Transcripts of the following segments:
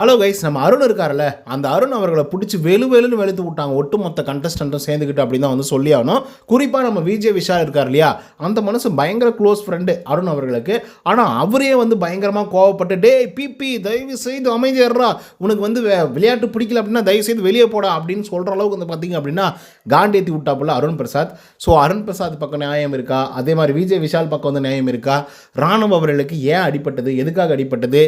Hello guys நம்ம அருண் இருக்கார்ல அந்த அருண் அவர்களை பிடிச்சி வெளு வெளுன்னு வெளுத்து விட்டாங்க. ஒட்டுமொத்த கண்டஸ்டண்ட்டும் சேர்ந்துக்கிட்டு அப்படின்னு தான் வந்து சொல்லி ஆகணும். குறிப்பாக நம்ம விஜய் விஷால் இருக்கார் இல்லையா? அந்த மனசு பயங்கர க்ளோஸ் ஃப்ரெண்டு அருண் அவர்களுக்கு. ஆனால் அவரே வந்து பயங்கரமாக கோவப்பட்டு டேய் பிபி தயவு செய்து அமைதியர்றா உனக்கு வந்து விளையாட்டு பிடிக்கல அப்படின்னா தயவு செய்து வெளியே போடா. அப்படின்னு சொல்கிற அளவுக்கு வந்து பார்த்தீங்க அப்படின்னா காண்டேத்தி விட்டாப்புல அருண் பிரசாத். ஸோ அருண் பிரசாத் பக்கம் நியாயம் இருக்கா? அதே மாதிரி விஜய் விஷால் பக்கம் வந்து நியாயம் இருக்கா? ராணுவ அவர்களுக்கு ஏன் அடிப்பட்டது எதுக்காக அடிப்பட்டது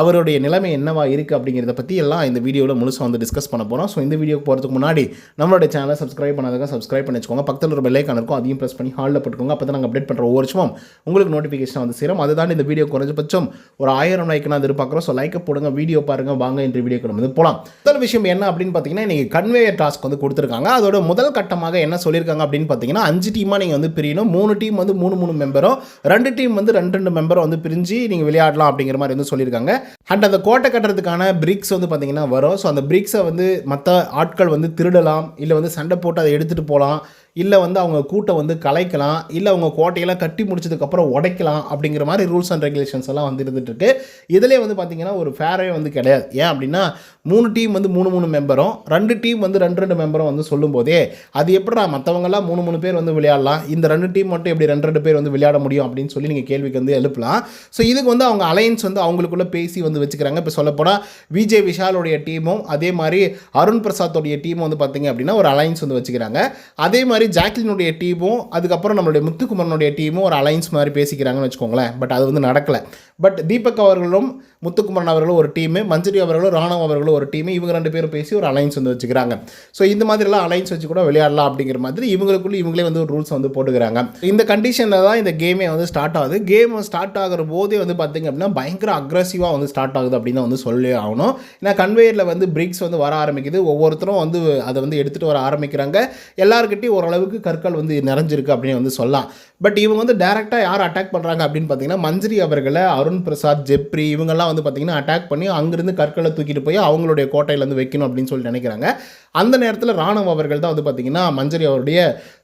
அவருடைய நிலைமை என்னவா இருக்குது அப்படிங்கிறத பற்றி எல்லாம் இந்த வீடியோவில் முழுசாக வந்து டிஸ்கஸ் பண்ண போகிறோம் ஸோ இந்த வீடியோக்கு போகிறதுக்கு முன்னாடி நம்மளோட சேனலை சப்ஸ்கிரைப் பண்ணாதவங்க சப்ஸ்கிரைப் பண்ணி வச்சுக்கோங்க பக்கத்தில் ஒரு பெல்லைக்கான இருக்கும் அதையும் ப்ரெஸ் பண்ணி ஹாலில் போட்டுக்கோங்க. அப்போ தான் நாங்கள் அப்டேட் பண்ணுற ஒவ்வொரு வருஷமும் உங்களுக்கு நோட்டிஃபிகேஷன் வந்து சேரும். அதுதான் இந்த வீடியோ குறைஞ்சபட்சம் ஒரு ஆயிரம் லைக் நான் எதிர்பார்க்குறோம். ஸோ லைக்கை போடுங்க வீடியோ பாருங்க வாங்க இன்று வீடியோக்கு நம்ம வந்து போகலாம் முதல் விஷயம் என்ன அப்படின்னு பார்த்தீங்கன்னா இன்றைக்கி கன்வேயர் டாஸ்க் வந்து கொடுத்துருக்காங்க. அதோட முதல் கட்டமாக என்ன சொல்லியிருக்காங்க அப்படின்னு பார்த்தீங்கன்னா அஞ்சு டீமாக நீங்கள் வந்து பிரியணும். மூணு டீம் வந்து மூணு மூணு மெம்பரும் ரெண்டு டீம் வந்து ரெண்டு ரெண்டு மெம்பரும் வந்து பிரிஞ்சு நீங்கள் விளையாடலாம் அப்படிங்கிற மாதிரி வந்து சொல்லியிருக்காங்க. அண்ட் அந்த கோட்டை கட்டுறதுக்கான பிரிக்ஸ் வந்து பார்த்திங்கன்னா வரும். ஸோ அந்த பிரிக்ஸை வந்து மற்ற ஆட்கள் வந்து திருடலாம் இல்லை வந்து சண்டை போட்டு அதை எடுத்துகிட்டு போகலாம் இல்லை வந்து அவங்க கூட்டை வந்து கலைக்கலாம் இல்லை அவங்க கோட்டையெல்லாம் கட்டி முடிச்சதுக்கப்புறம் உடைக்கலாம் அப்படிங்கிற மாதிரி ரூல்ஸ் அண்ட் ரெகுலேஷன்ஸ் எல்லாம் வந்து இருந்துட்டு இருக்கு. இதிலே வந்து பார்த்தீங்கன்னா ஒரு ஃபேரே வந்து கிடையாது. ஏன் அப்படின்னா மூணு டீம் வந்து மூணு மூணு மெம்பரும் ரெண்டு டீம் வந்து ரெண்டு ரெண்டு மெம்பரும் வந்து சொல்லும்போதே அது எப்படா மற்றவங்கெல்லாம் மூணு மூணு பேர் வந்து விளையாடலாம் இந்த ரெண்டு டீம் மட்டும் எப்படி ரெண்டு ரெண்டு பேர் வந்து விளையாட முடியும் அப்படின்னு சொல்லி நீங்கள் கேள்விக்கு வந்து எழுப்பலாம். ஸோ இதுக்கு வந்து அவங்க அலையன்ஸ் வந்து அவங்களுக்குள்ள பேசி வந்து வச்சுக்கிறாங்க. இப்போ சொல்லப்போனால் விஜய் விஷாலுடைய டீமும் அதே மாதிரி அருண் பிரசாத்தோடைய டீமும் வந்து பார்த்தீங்க அப்படின்னா ஒரு அலைன்ஸ் வந்து வச்சுக்கிறாங்க. அதே மாதிரி ஜாக்லினுடைய டீமும் அதுக்கப்புறம் நம்மளுடைய முத்துக்குமரனுடைய டீமும் ஒரு அலைன்ஸ் மாதிரி பேசிக்கிறாங்கன்னு வச்சுக்கோங்களேன். பட் அது வந்து நடக்கலை. பட் தீபக் அவர்களும் முத்துக்குமரன் அவர்களும் ஒரு டீமு மஞ்சரி அவர்களும் ராணவ் அவர்களும் ஒரு டீமு இவங்க ரெண்டு பேரும் பேசி ஒரு அலைன்ஸ் வந்து வச்சுக்கிறாங்க. ஸோ இந்த மாதிரிலாம் அலைன்ஸ் வச்சு கூட விளையாடலாம் அப்படிங்கிற மாதிரி இவங்களுக்குள்ள இவங்களே வந்து ஒரு ரூல்ஸ் வந்து போட்டுக்கிறாங்க. இந்த கண்டிஷனில் தான் இந்த கேமே வந்து ஸ்டார்ட் ஆகுது. கேம் ஸ்டார்ட் ஆகிற போதே வந்து பார்த்திங்க அப்படின்னா பயங்கர அக்ரஸிவாக வந்து ஸ்டார்ட் ஆகுது அப்படின்னு வந்து சொல்லி ஆகணும். ஏன்னா கன்வேயரில் வந்து பிரிக்ஸ் வந்து வர ஆரம்பிக்குது. ஒவ்வொருத்தரும் வந்து அதை வந்து எடுத்துகிட்டு வர ஆரம்பிக்கிறாங்க. எல்லாருக்கிட்டையும் ஓரளவுக்கு கற்கள் வந்து நிறைஞ்சிருக்கு அப்படின்னு வந்து சொல்லலாம். பட் இவங்க வந்து டேரெக்டாக யார் அட்டாக் பண்ணுறாங்க அப்படின்னு பார்த்தீங்கன்னா மஞ்சரி அவர்களை அருண் பிரசாத் ஜெப்ரி இவங்கெல்லாம் வந்து பார்த்தீங்கன்னா அட்டாக் பண்ணி அங்கேருந்து கற்களை தூக்கிட்டு போய் அவங்களுடைய கோட்டையில் வந்து வைக்கணும் அப்படின்னு சொல்லி நினைக்கிறாங்க. அந்த நேரத்தில் ராணுவ அவர்கள் தான் வந்து பார்த்தீங்கன்னா மஞ்சரி அவருடைய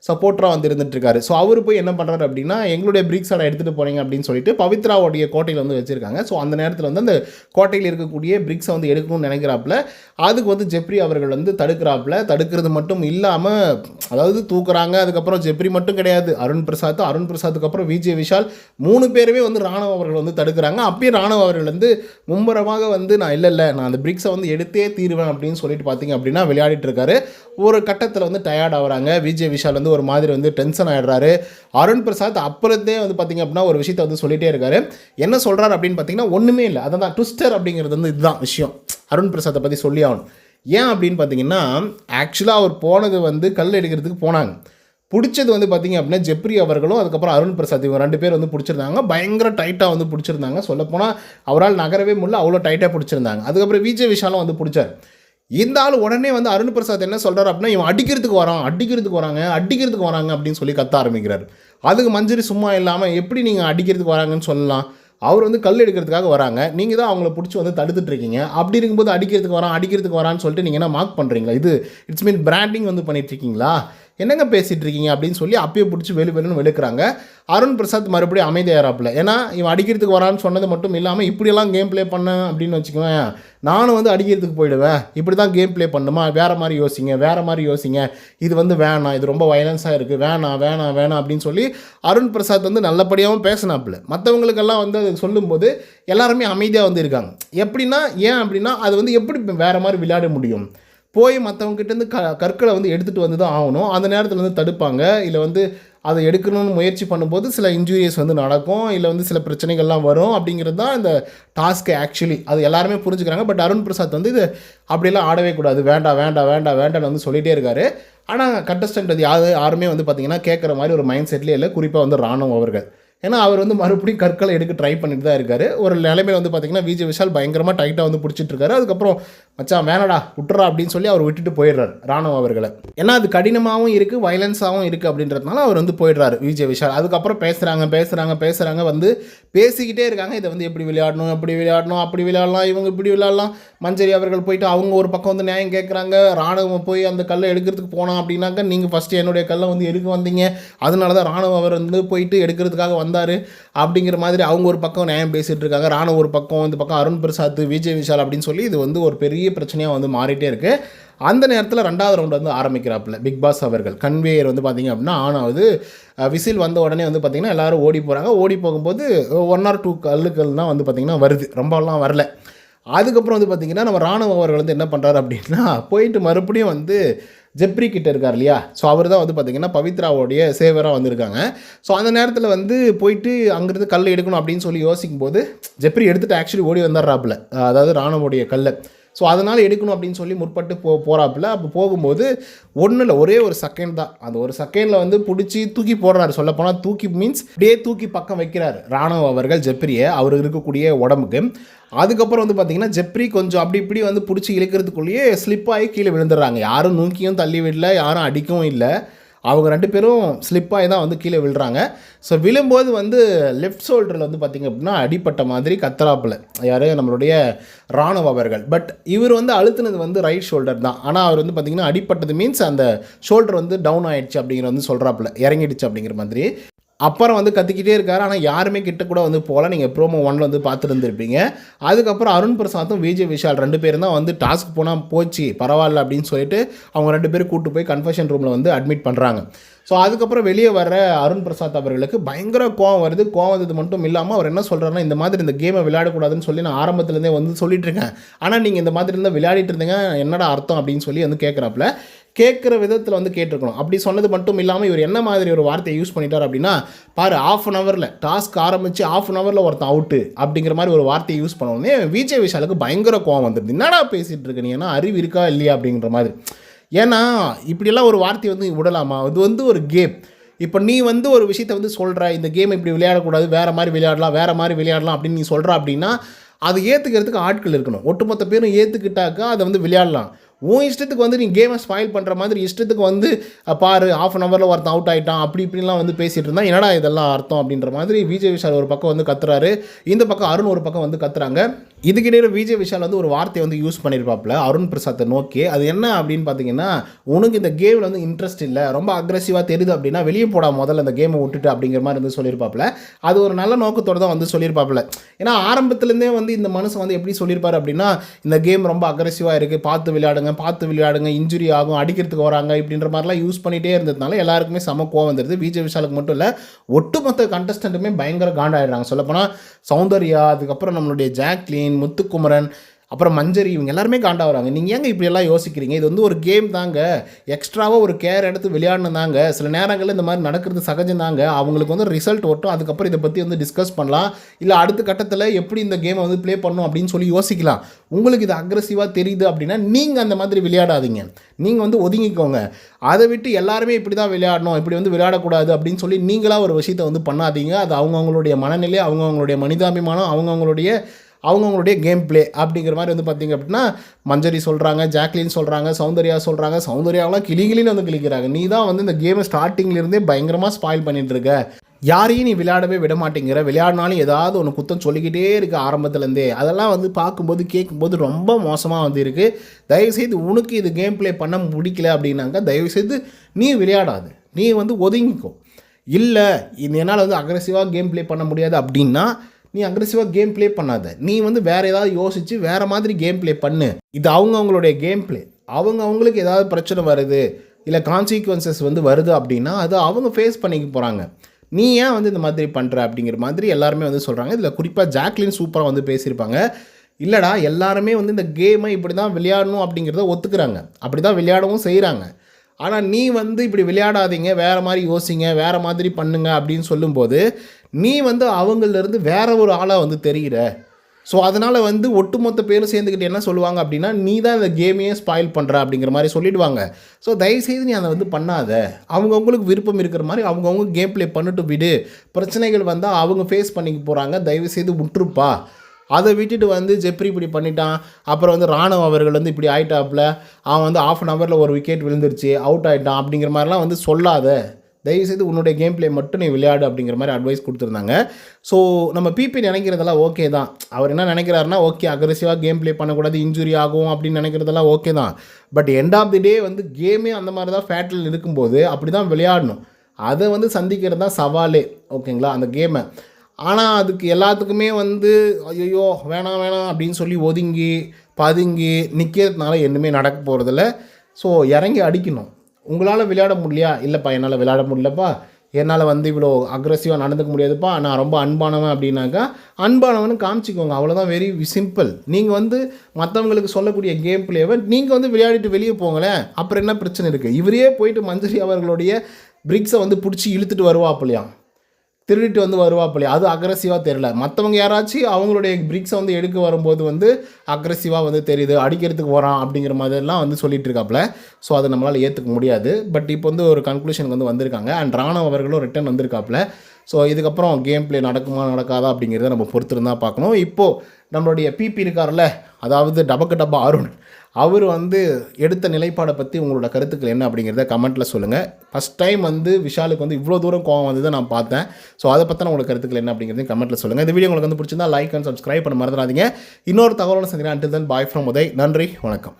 சப்போர்ட்டராக வந்து இருந்துட்டுருக்காரு. ஸோ அவர் போய் என்ன பண்ணுறாரு அப்படின்னா எங்களுடைய பிரிக்ஸ் அடை எடுத்துகிட்டு போகிறீங்க அப்படின்னு சொல்லிட்டு பவித்ராவுடைய கோட்டையில் வந்து வச்சுருக்காங்க. ஸோ அந்த நேரத்தில் வந்து அந்த கோட்டையில் இருக்கக்கூடிய பிரிக்ஸை வந்து எடுக்கணும்னு நினைக்கிறாப்புல அதுக்கு வந்து ஜெப்ரி அவர்கள் வந்து தடுக்கிறாப்புல. தடுக்கிறது மட்டும் இல்லாமல் அதாவது தூக்குறாங்க அதுக்கப்புறம் ஜெப்ரி மட்டும் கிடையாது. அருண் பிரசாத் அருண் பிரசாத்துக்கு அப்புறம் விஜய் விஷால் மூணு பேருமே வந்து ராணுவ அவர்கள் வந்து தடுக்கிறாங்க. அப்பயும் ராணுவ அவர்கள் வந்து மும்முரமாக வந்து நான் இல்லை இல்லை நான் அந்த பிரிக்ஸை வந்து எடுத்தே தீருவேன் அப்படின்னு சொல்லிட்டு பார்த்தீங்க அப்படின்னா விளையாடி விளையாடிட்டு இருக்காரு ஒரு கட்டத்தில் வந்து டயர்ட் ஆகுறாங்க. விஜய் விஷால் வந்து ஒரு மாதிரி வந்து டென்ஷன் ஆயிடுறாரு. அருண் பிரசாத் அப்புறத்தே வந்து பார்த்தீங்க அப்படின்னா ஒரு விஷயத்தை வந்து சொல்லிட்டே இருக்காரு. என்ன சொல்கிறார் அப்படின்னு பார்த்தீங்கன்னா ஒன்றுமே இல்லை. அதான் ட்விஸ்டர் அப்படிங்கிறது வந்து இதுதான் விஷயம். அருண் பிரசாத்தை பற்றி சொல்லி ஆகணும். ஏன் அப்படின்னு பார்த்தீங்கன்னா ஆக்சுவலாக அவர் போனது வந்து கல் எடுக்கிறதுக்கு போனாங்க. பிடிச்சது வந்து பார்த்தீங்க அப்படின்னா ஜெப்ரி அவர்களும் அதுக்கப்புறம் அருண் பிரசாத் இவங்க ரெண்டு பேர் வந்து பிடிச்சிருந்தாங்க. பயங்கர டைட்டாக வந்து பிடிச்சிருந்தாங்க. சொல்லப்போனால் அவரால் நகரவே முடியல. அவ்வளோ டைட்டாக பிடிச்சிருந்தாங்க. அதுக்கப்புறம் விஜய் விஷாலும் வந்து பிடிச்சார். இந்த ஆள் உடனே வந்து அருண் பிரசாத் என்ன சொல்கிறார் அப்படின்னா இவன் அடிக்கிறதுக்கு வரான் அடிக்கிறதுக்கு வராங்க அடிக்கிறதுக்கு வராங்க அப்படின்னு சொல்லி கத்த ஆரம்பிக்கிறார். அதுக்கு மஞ்சரி சும்மா இல்லாமல் எப்படி நீங்கள் அடிக்கிறதுக்கு வராங்கன்னு சொல்லலாம். அவர் வந்து கல் எடுக்கிறதுக்காக வராங்க. நீங்கள் தான் அவங்கள பிடிச்சி வந்து தடுத்துட்ருக்கீங்க அப்படி இருக்கும்போது அடிக்கிறதுக்கு வரான் அடிக்கிறதுக்கு வரான்னு சொல்லிட்டு நீங்கள் என்ன மார்க் பண்ணுறீங்களா இது இட்ஸ் மீன் பிராண்டிங் வந்து பண்ணிட்டுருக்கீங்களா என்னங்க பேசிகிட்டு இருக்கீங்க அப்படின்னு சொல்லி அப்பயே பிடிச்சி வெளு வெளுன்னு வெளுக்கிறாங்க. அருண் பிரசாத் மறுபடியும் அமைதியாகிறாப்பில் ஏன்னா இவன் அடிக்கிறதுக்கு வரான்னு சொன்னது மட்டும் இல்லாமல் இப்படியெல்லாம் கேம் ப்ளே பண்ண அப்படின்னு வச்சுக்குவேன் நானும் வந்து அடிக்கிறதுக்கு போயிடுவேன். இப்படி தான் கேம் ப்ளே பண்ணுமா? வேறு மாதிரி யோசிங்க வேறு மாதிரி யோசிங்க. இது வந்து வேணாம் இது ரொம்ப வயலன்ஸாக இருக்குது வேணாம் வேணாம் வேணாம் அப்படின்னு சொல்லி அருண் பிரசாத் வந்து நல்லபடியாகவும் பேசினாப்புல. மற்றவங்களுக்கெல்லாம் வந்து அது சொல்லும்போது எல்லாருமே அமைதியாக வந்து இருக்காங்க. எப்படின்னா ஏன் அப்படின்னா அது வந்து எப்படி வேறு மாதிரி விளையாட முடியும்? போய் மற்றவங்ககிட்டேருந்து க கற்களை வந்து எடுத்துகிட்டு வந்து தான் ஆகணும். அந்த நேரத்தில் வந்து தடுப்பாங்க. இல்லை வந்து அதை எடுக்கணும்னு முயற்சி பண்ணும்போது சில இன்ஜூரியஸ் வந்து நடக்கும். இல்லை வந்து சில பிரச்சனைகள்லாம் வரும் அப்படிங்கிறது தான் இந்த டாஸ்க்கு ஆக்சுவலி அது எல்லாருமே புரிஞ்சுக்கிறாங்க. பட் அருண் பிரசாத் வந்து இது அப்படியெல்லாம் ஆடவே கூடாது. வேண்டாம் வேண்டாம் வேண்டாம் வேண்டாம்னு வந்து சொல்லிகிட்டே இருக்காரு. ஆனால் கண்டஸ்டன்ட் அது யாரு யாருமே வந்து பார்த்திங்கன்னா கேட்குற மாதிரி ஒரு மைண்ட் செட்லேயே இல்லை. குறிப்பாக வந்து ராணுவம் அவர்கள். ஏன்னா அவர் வந்து மறுபடியும் கற்களை எடுக்க ட்ரை பண்ணிட்டு தான் இருக்காரு. ஒரு நிலைமையில் வந்து பார்த்தீங்கன்னா விஜய் விஷால் பயங்கரமாக டைட்டாக வந்து பிடிச்சிட்டு இருக்காரு. அதுக்கப்புறம் மச்சான் வேணடா விட்டுறா அப்படின்னு சொல்லி அவர் விட்டுட்டு போயிடுறாரு ராணுவ அவர்களை. ஏன்னா அது கடினமாகவும் இருக்குது வயலன்ஸாகவும் இருக்குது அப்படின்றதுனால அவர் வந்து போயிடுறாரு விஜய் விஷால். அதுக்கப்புறம் பேசுகிறாங்க பேசுகிறாங்க பேசுகிறாங்க வந்து பேசிக்கிட்டே இருக்காங்க. இதை வந்து எப்படி விளையாடணும் எப்படி விளையாடணும் அப்படி விளையாடலாம் இவங்க இப்படி விளையாடலாம். மஞ்சரி அவர்கள் போயிட்டு அவங்க ஒரு பக்கம் வந்து நியாயம் கேட்குறாங்க ராணுவம் போய் அந்த கல்லை எடுக்கிறதுக்கு போனோம் அப்படின்னாக்க நீங்கள் ஃபஸ்ட்டு என்னுடைய கல்லை வந்து எடுக்க வந்தீங்க. அதனால தான் ராணுவம் அவர் வந்து போயிட்டு எடுக்கிறதுக்காக வந்த வந்தார் அப்படிங்கிற மாதிரி அவங்க ஒரு பக்கம் நியாயம் பேசிகிட்டு இருக்காங்க. ராணுவ ஒரு பக்கம் இந்த பக்கம் அருண் பிரசாத் விஜய் விஷால் அப்படின்னு சொல்லி இது வந்து ஒரு பெரிய பிரச்சனையாக வந்து மாறிட்டே இருக்குது அந்த நேரத்தில் ரெண்டாவது ரவுண்ட் வந்து ஆரம்பிக்கிறாப்புல பிக் பாஸ் அவர்கள். கன்வேயர் வந்து பார்த்தீங்க அப்படின்னா ஆன் ஆகுது விசில் வந்த உடனே வந்து பார்த்திங்கன்னா எல்லோரும் ஓடி போகிறாங்க ஓடி போகும்போது ஒன் ஆர் டூ கல்லுக்கள் தான் வந்து பார்த்திங்கன்னா வருது. ரொம்பலாம் வரல. அதுக்கப்புறம் வந்து பார்த்திங்கன்னா நம்ம ராணுவ அவர்கள் வந்து என்ன பண்ணுறாரு அப்படின்னா போயிட்டு மறுபடியும் வந்து ஜெப்ரி கிட்ட இருக்கார் இல்லையா? ஸோ அவர் தான் வந்து பார்த்திங்கன்னா பவித்ராவோடைய சேவராக வந்திருக்காங்க. ஸோ அந்த நேரத்தில் வந்து போயிட்டு அங்கேருந்து கல் எடுக்கணும் அப்படின்னு சொல்லி யோசிக்கும் போது ஜெப்ரி எடுத்துகிட்டு ஆக்சுவலி ஓடி வந்துடுறாப்புல. அதாவது ராணுவோடைய கல்லை. ஸோ அதனால் எடுக்கணும் அப்படின்னு சொல்லி முற்பட்டு போ போகிறாப்புல அப்போ போகும்போது ஒன்றும் இல்லை ஒரே ஒரு செகண்ட் தான். அந்த ஒரு செகண்டில் வந்து பிடிச்சி தூக்கி போடுறாரு. சொல்லப்போனால் தூக்கி மீன்ஸ் அப்படியே தூக்கி பக்கம் வைக்கிறாரு. ராணுவ அவர்கள் ஜெப்ரியை அவர் இருக்கக்கூடிய உடம்புக்கு. அதுக்கப்புறம் வந்து பார்த்தீங்கன்னா ஜெப்ரி கொஞ்சம் அப்படி இப்படி வந்து பிடிச்சி இழுக்கிறதுக்குள்ளேயே ஸ்லிப் ஆகி கீழே விழுந்துடுறாங்க. யாரும் நூக்கியும் தள்ளி விடல யாரும் அடிக்கவும் இல்லை. அவங்க ரெண்டு பேரும் ஸ்லிப்பாகி தான் வந்து கீழே விழுறாங்க. ஸோ விழும்போது வந்து லெஃப்ட் ஷோல்டரில் வந்து பார்த்திங்க அப்படின்னா அடிப்பட்ட மாதிரி கத்தராப்பில். யார்? நம்மளுடைய ராணுவ அவர்கள் பட் இவர் வந்து அழுத்துனது வந்து ரைட் ஷோல்டர் தான். ஆனால் அவர் வந்து பார்த்திங்கன்னா அடிப்பட்டது மீன்ஸ் அந்த ஷோல்டர் வந்து டவுன் ஆகிடுச்சு அப்படிங்கிற வந்து சொல்கிறாப்புல இறங்கிடுச்சு அப்படிங்கிற மாதிரி. அப்புறம் வந்து கத்திக்கிட்டே இருக்காரு. ஆனால் யாருமே கிட்ட கூட வந்து போகல. நீங்கள் ப்ரோமோ ஒன்ல வந்து பார்த்துருந்துருப்பீங்க. அதுக்கப்புறம் அருண் பிரசாத்தும் விஜய் விஷால் ரெண்டு பேரும் தான் வந்து டாஸ்க் போனால் போச்சு பரவாயில்ல அப்படின்னு சொல்லிட்டு அவங்க ரெண்டு பேரும் கூட்டு போய் கன்ஃபெஷன் ரூமில் வந்து அட்மிட் பண்ணுறாங்க ஸோ அதுக்கப்புறம் வெளியே வர அருண் பிரசாத் அவர்களுக்கு பயங்கர கோவம் வருது. கோவம் வந்தது மட்டும் இல்லாமல் அவர் என்ன சொல்கிறாருன்னா இந்த மாதிரி இந்த கேமை விளையாடக்கூடாதுன்னு சொல்லி நான் ஆரம்பத்துலேருந்தே வந்து சொல்லிட்டு இருக்கேன். ஆனால் நீங்கள் இந்த மாதிரி இருந்தால் விளையாடிட்டு இருந்தீங்க. என்னடா அர்த்தம் அப்படின்னு சொல்லி வந்து கேட்குறாப்புல கேட்குற விதத்தில் வந்து கேட்டிருக்கணும். அப்படி சொன்னது மட்டும் இல்லாமல் இவர் என்ன மாதிரி ஒரு வார்த்தையை யூஸ் பண்ணிட்டார் அப்படின்னா பாரு ஆஃப் அன் ஹவரில் டாஸ்க் ஆரம்பித்து ஆஃப் அன் ஹவரில் ஒருத்தன் அவுட்டு அப்படிங்கிற மாதிரி ஒரு வார்த்தையை யூஸ் பண்ணோடனே விஜய் விஷாலுக்கு பயங்கர கோவம் வந்துடுது. என்னடா பேசிகிட்டு இருக்க நீ? ஏன்னா அறிவு இருக்கா இல்லையா? அப்படிங்கிற மாதிரி. ஏன்னா இப்படியெல்லாம் ஒரு வார்த்தையை வந்து விடலாமா? அது வந்து ஒரு கேம் இப்போ நீ வந்து ஒரு விஷயத்தை வந்து சொல்கிற இந்த கேம் இப்படி விளையாடக்கூடாது வேறு மாதிரி விளையாடலாம் வேறு மாதிரி விளையாடலாம் அப்படின்னு நீ சொல்கிற அப்படின்னா அதை ஏற்றுக்கிறதுக்கு ஆட்கள் இருக்கணும். ஒட்டுமொத்த பேரும் ஏற்றுக்கிட்டாக்கா அதை வந்து விளையாடலாம். உன் இஷ்டத்துக்கு வந்து நீ கேமை ஸ்பாயில் பண்ணுற மாதிரி இஷ்டத்துக்கு வந்து பாரு ஆஃப் அன் ஹவரில் ஒருத்தன் அவுட் ஆகிட்டான் அப்படி இப்படிலாம் வந்து பேசிகிட்டு இருந்தால் என்னடா இதெல்லாம் அர்த்தம் அப்படின்ற மாதிரி விஜய் விஷால் ஒரு பக்கம் வந்து கத்துறாரு. இந்த பக்கம் அருண் ஒரு பக்கம் வந்து கத்துறாங்க. இதுக்கிடையில் விஜய் விஷால் வந்து ஒரு வார்த்தையை வந்து யூஸ் பண்ணியிருப்பாப்புல அருண் பிரசாத்தை நோக்கி. அது என்ன அப்படின்னு பார்த்தீங்கன்னா உனக்கு இந்த கேமில் வந்து இன்ட்ரெஸ்ட் இல்லை ரொம்ப அக்ரெசிவாக தெரியுது அப்படின்னா வெளியே போடா முதல்ல அந்த கேமை விட்டுட்டு அப்படிங்கிற மாதிரி வந்து சொல்லியிருப்பாப்புல அது ஒரு நல்ல நோக்கத்தோடு தான் வந்து சொல்லியிருப்பாப்புல ஏன்னா ஆரம்பத்துலேருந்தே வந்து இந்த மனுஷன் வந்து எப்படி சொல்லியிருப்பாரு அப்படின்னா இந்த கேம் ரொம்ப அக்ரெசிவாக இருக்குது பார்த்து விளையாடுங்க பார்த்து விளையாடுங்க இன்ஜுரி ஆகும் அடிக்கிறதுக்கு வராங்க இப்படின்ற மாதிரிலாம் யூஸ் பண்ணிகிட்டே இருந்ததுனால எல்லாருக்குமே செம கோவம் வந்துடுது விஜய் விஷாலுக்கு மட்டும் இல்லை ஒட்டுமொத்த கண்டஸ்டண்ட்டுமே பயங்கர காண்டாயிடுறாங்க. சொல்லப்போனால் சௌந்தர்யா அதுக்கப்புறம் நம்மளுடைய ஜாக்லின் முத்துக்குமரன் அப்புறம் மஞ்சரி இவங்க எல்லாருமே காண்டா வராங்க. நீங்கள் ஏங்க இப்படியெல்லாம் யோசிக்கிறீங்க? இது வந்து ஒரு கேம் தாங்க. எக்ஸ்ட்ராவாக ஒரு கேர் எடுத்து விளையாடணும் தாங்க சில நேரங்களில் இந்த மாதிரி நடக்கிறது சகஜம் தாங்க அவங்களுக்கு வந்து ரிசல்ட் ஒட்டும். அதுக்கப்புறம் இதை பற்றி வந்து டிஸ்கஸ் பண்ணலாம். இல்லை அடுத்த கட்டத்தில் எப்படி இந்த கேமை வந்து ப்ளே பண்ணும் அப்படின்னு சொல்லி யோசிக்கலாம். உங்களுக்கு இது அக்ரெசிவாக தெரியுது அப்படின்னா நீங்கள் அந்த மாதிரி விளையாடாதீங்க. நீங்கள் வந்து ஒதுங்கிக்கோங்க. அதை விட்டு எல்லாருமே இப்படி தான் விளையாடணும். இப்படி வந்து விளையாடக்கூடாது அப்படின்னு சொல்லி நீங்களாக ஒரு விஷயத்தை வந்து பண்ணாதீங்க. அது அவங்கவுங்களுடைய மனநிலை அவங்கவுங்களுடைய மனிதாபிமானம் அவங்கவுங்களுடைய அவங்கவுங்களுடைய கேம் ப்ளே அப்படிங்கிற மாதிரி வந்து பார்த்தீங்க அப்படின்னா மஞ்சரி சொல்கிறாங்க ஜாக்லின் சொல்கிறாங்க சௌந்தர்யா சொல்கிறாங்க சௌந்தர்யாவெலாம் கிளிகிளின்னு வந்து கிளிக்கிறாங்க. நீ தான் வந்து இந்த கேமை ஸ்டார்டிங்லேருந்தே பயங்கரமாக ஸ்பாயில் பண்ணிட்டு இருக்க. யாரையும் நீ விளையாடவே விட மாட்டேங்கிற. விளையாடினாலும் ஏதாவது ஒன்று குத்தம் சொல்லிக்கிட்டே இருக்குது ஆரம்பத்துலேருந்தே. அதெல்லாம் வந்து பார்க்கும்போது கேட்கும்போது ரொம்ப மோசமாக வந்து இருக்குது தயவுசெய்து உனக்கு இது கேம் ப்ளே பண்ண முடிக்கல அப்படின்னாக்கா தயவுசெய்து நீ விளையாடாது. நீ வந்து ஒதுங்கிக்கோ. இல்லை இது என்னால் வந்து அக்ரெசிவாக கேம் ப்ளே பண்ண முடியாது அப்படின்னா நீ அக்ரெசிவாக கேம் ப்ளே பண்ணாத. நீ வந்து வேறு ஏதாவது யோசித்து வேறு மாதிரி கேம் ப்ளே பண்ணு. இது அவங்க அவங்களுடைய கேம் ப்ளே அவங்க அவங்களுக்கு ஏதாவது பிரச்சனை வருது இல்லை கான்சிக்வன்சஸ் வந்து வருது அப்படின்னா அது அவங்க ஃபேஸ் பண்ணிக்க போகிறாங்க நீ ஏன் வந்து இந்த மாதிரி பண்ணுற அப்படிங்கிற மாதிரி எல்லாருமே வந்து சொல்கிறாங்க இதில் குறிப்பாக ஜாக்லின் சூப்பராக வந்து பேசியிருப்பாங்க. இல்லைடா எல்லாருமே வந்து இந்த கேமை இப்படி தான் விளையாடணும் அப்படிங்கிறத ஒத்துக்கிறாங்க. அப்படி தான் விளையாடவும் செய்கிறாங்க ஆனால் நீ வந்து இப்படி விளையாடாதீங்க வேறு மாதிரி யோசிங்க வேறு மாதிரி பண்ணுங்க அப்படின்னு சொல்லும்போது நீ வந்து அவங்களிருந்து வேற ஒரு ஆளாக வந்து தெரிகிற ஸோ அதனால் வந்து ஒட்டுமொத்த பேரும் சேர்ந்துக்கிட்டு என்ன சொல்லுவாங்க அப்படின்னா நீ தான் இந்த கேமையே ஸ்பாயில் பண்ணுற அப்படிங்கிற மாதிரி சொல்லிடுவாங்க. ஸோ தயவுசெய்து நீ அதை வந்து பண்ணாத. அவங்கவுங்களுக்கு விருப்பம் இருக்கிற மாதிரி அவங்கவுங்க கேம் ப்ளே பண்ணிட்டு விடு. பிரச்சனைகள் வந்தால் அவங்க ஃபேஸ் பண்ணிக்க போகிறாங்க தயவுசெய்து விட்டுருப்பா அதை விட்டுட்டு வந்து ஜெப்ரி இப்படி பண்ணிட்டான். அப்புறம் வந்து ராணுவ அவர்கள் வந்து இப்படி ஆயிட்டாப்புல. அவன் வந்து ஆஃப் அன் ஹவரில் ஒரு விக்கெட் விழுந்துருச்சு அவுட் ஆகிட்டான் அப்படிங்கிற மாதிரிலாம் வந்து சொல்லாத. தயவுசெய்து உன்னுடைய கேம் ப்ளே மட்டும் நீ விளையாடு அப்படிங்கிற மாதிரி அட்வைஸ் கொடுத்துருந்தாங்க. ஸோ நம்ம பிபி நினைக்கிறதெல்லாம் ஓகே தான். அவர் என்ன நினைக்கிறாருன்னா ஓகே அக்ரெசிவாக கேம் ப்ளே பண்ணக்கூடாது இன்ஜுரி ஆகும் அப்படின்னு நினைக்கிறதெல்லாம் ஓகே தான். But end of the day வந்து கேமே அந்த மாதிரி தான் ஃபேட்டில் இருக்கும்போது அப்படி தான் விளையாடணும். அதை வந்து சந்திக்கிறது தான் சவாலே ஓகேங்களா அந்த கேமை ஆனால் அதுக்கு எல்லாத்துக்குமே வந்து ஐயோ வேணாம் வேணாம் அப்படின்னு சொல்லி ஒதுங்கி பதுங்கி நிற்கிறதுனால என்னமே நடக்க போகிறதில்ல ஸோ இறங்கி அடிக்கணும். உங்களால் விளையாட முடியலையா? இல்லைப்பா என்னால் விளையாட முடியலப்பா. என்னால் வந்து இவ்வளோ அக்ரஸிவாக நடந்துக்க முடியாதுப்பா. நான் ரொம்ப அன்பானவன் அப்படின்னாக்கா அன்பானவனு காமிச்சிக்கோங்க. அவ்வளோதான் வெரி சிம்பிள் நீங்கள் வந்து மற்றவங்களுக்கு சொல்லக்கூடிய கேம் பிளேவை நீங்கள் வந்து விளையாடிட்டு வெளியே போங்களேன். அப்புறம் என்ன பிரச்சனை இருக்குது இவரே போயிட்டு மஞ்சரி அவர்களுடைய பிரிக்ஸை வந்து பிடிச்சி இழுத்துட்டு வருவாப்பிலையாம் திருடிட்டு வந்து வருவாப்பிலையா அது அக்ரஸிவாக தெரியல. மற்றவங்க யாராச்சும் அவங்களுடைய பிரிக்ஸை வந்து எடுக்க வரும்போது வந்து அக்ரஸிவாக வந்து தெரியுது அடிக்கிறதுக்கு வரான் அப்படிங்கிற மாதிரிலாம் வந்து சொல்லிட்டு இருக்காப்புல. ஸோ அதை நம்மளால் ஏற்றுக்க முடியாது. பட் இப்போ வந்து ஒரு கன்க்ளூஷனுக்கு வந்து வந்திருக்காங்க. அண்ட் ராணவ் அவர்களும் ரிட்டர்ன் வந்திருக்காப்புல. ஸோ இதுக்கப்புறம் கேம் பிளே நடக்குமா நடக்காதா அப்படிங்கிறத நம்ம பொறுத்திருந்தா பார்க்கணும். இப்போது நம்மளுடைய பிபி இருக்கார்ல அதாவது டபக்கு டப்பா அருண். அவர் வந்து எடுத்த நிலைப்பாடை பற்றி உங்களோட கருத்துக்கள் என்ன அப்படிங்கிறத கமெண்ட்டில் சொல்லுங்கள் ஃபஸ்ட் டைம் வந்து விஷாலுக்கு வந்து இவ்வளோ தூரம் கோவம் வந்ததை நான் பார்த்தேன். ஸோ அதை பற்றின உங்களோட கருத்துக்கள் என்ன அப்படிங்கிறது கமெண்ட்டில் சொல்லுங்கள் இந்த வீடியோ உங்களுக்கு வந்து பிடிச்சிருந்தா லைக் அண்ட் சப்ஸ்கிரைப் பண்ண மறந்துடாதீங்க. இன்னொரு தகவலோட சந்திக்கிறேன். Until then bye from Uday நன்றி வணக்கம்.